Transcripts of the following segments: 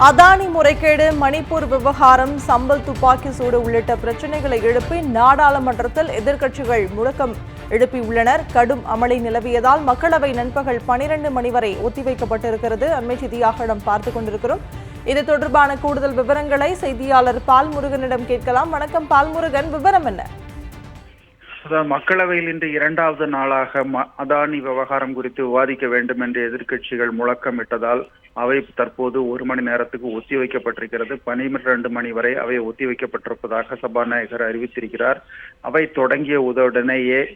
அதானி முறைகேடு மணிப்பூர் விவகாரம் சம்பல் துப்பாக்கி சூடு உள்ளிட்ட பிரச்சனைகளை எழுப்பி நாடாளுமன்றத்தில் எதிர்க்கட்சிகள் முழக்கம் எழுப்பியுள்ளனர். கடும் அமளி நிலவியதால் மக்களவை நண்பகல் பனிரெண்டு மணி வரை ஒத்திவைக்கப்பட்டிருக்கிறது. அண்மை செய்தியாக நாம் பார்த்துக் கொண்டிருக்கிறோம். இது தொடர்பான கூடுதல் விவரங்களை செய்தியாளர் பால்முருகனிடம் கேட்கலாம். வணக்கம் பால்முருகன் விவரம் என்ன? மக்களவையில் இன்று இரண்டாவது நாளாக ம- அதானி விவகாரம் குறித்து விவாதிக்க வேண்டும் என்று எதிர்க்கட்சிகள் முழக்கமிட்டதால் அவை தற்போது ஒரு மணி நேரத்துக்கு ஒத்தி ஒத்திவைக்கப்பட்டிருக்கிறது பனிரெண்டு மணி வரை அவை ஒத்தி வைக்கப்பட்டிருப்பதாக சபாநாயகர் அறிவித்திருக்கிறார். அவை தொடங்கிய உதவுடனேயே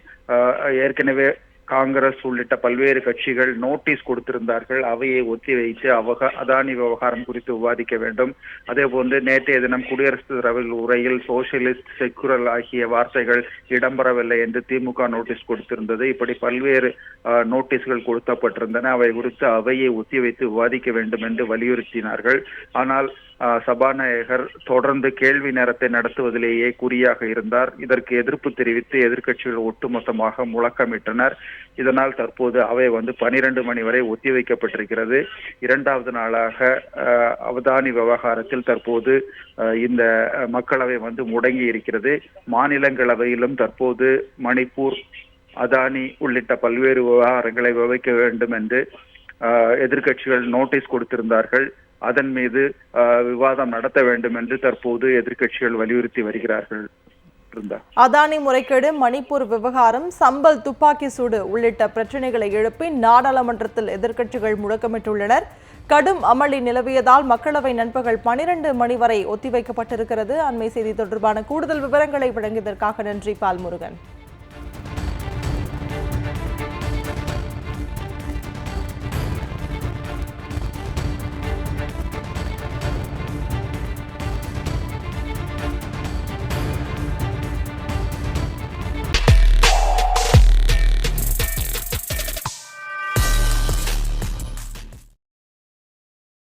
ஏற்கனவே காங்கிரஸ் உள்ளிட்ட பல்வேறு கட்சிகள் நோட்டீஸ் கொடுத்திருந்தார்கள். அவையை ஒத்திவைத்து அவக அதானி விவகாரம் குறித்து விவாதிக்க வேண்டும். அதே போன்று நேற்றைய தினம் குடியரசு தலைவர் உரையில் சோசியலிஸ்ட் செக்குரல் ஆகிய வார்த்தைகள் இடம்பெறவில்லை என்று திமுக நோட்டீஸ் கொடுத்திருந்தது. இப்படி பல்வேறு நோட்டீஸ்கள் கொடுக்கப்பட்டிருந்தன. அவை குறித்து அவையை ஒத்திவைத்து விவாதிக்க வேண்டும் என்று வலியுறுத்தினார்கள். ஆனால் சபாநாயகர் தொடர்ந்து கேள்வி நேரத்தை நடத்துவதிலேயே குறியாக இருந்தார். இதற்கு எதிர்ப்பு தெரிவித்து எதிர்க்கட்சிகள் ஒட்டுமொத்தமாக முழக்கமிட்டனர். இதனால் தற்போது அவை வந்து பனிரெண்டு மணி வரை ஒத்திவைக்கப்பட்டிருக்கிறது இரண்டாவது நாளாக அவதானி விவகாரத்தில் தற்போது இந்த மக்களவை வந்து முடங்கி இருக்கிறது. மாநிலங்களவையிலும் தற்போது மணிப்பூர் அதானி உள்ளிட்ட பல்வேறு விவகாரங்களை விவைக்க வேண்டும் என்று எதிர்கட்சிகள் எதிர்க்கட்சிகள் நோட்டீஸ் கொடுத்திருந்தார்கள். அதன் மீது விவாதம் நடத்த வேண்டும் என்று தற்போது எதிர்க்கட்சிகள் வலியுறுத்தி வருகிறார்கள். இருந்தார் அதானி முறைகேடு மணிப்பூர் விவகாரம் சம்பல் துப்பாக்கி சூடு உள்ளிட்ட பிரச்சனைகளை எழுப்பி நாடாளுமன்றத்தில் எதிர்க்கட்சிகள் முழக்கமிட்டுள்ளனர். கடும் அமளி நிலவியதால் மக்களவை நண்பகல் பனிரெண்டு மணி வரை ஒத்திவைக்கப்பட்டிருக்கிறது. அண்மை செய்தி தொடர்பான கூடுதல் விவரங்களை வழங்கியதற்காக நன்றி பால்முருகன்.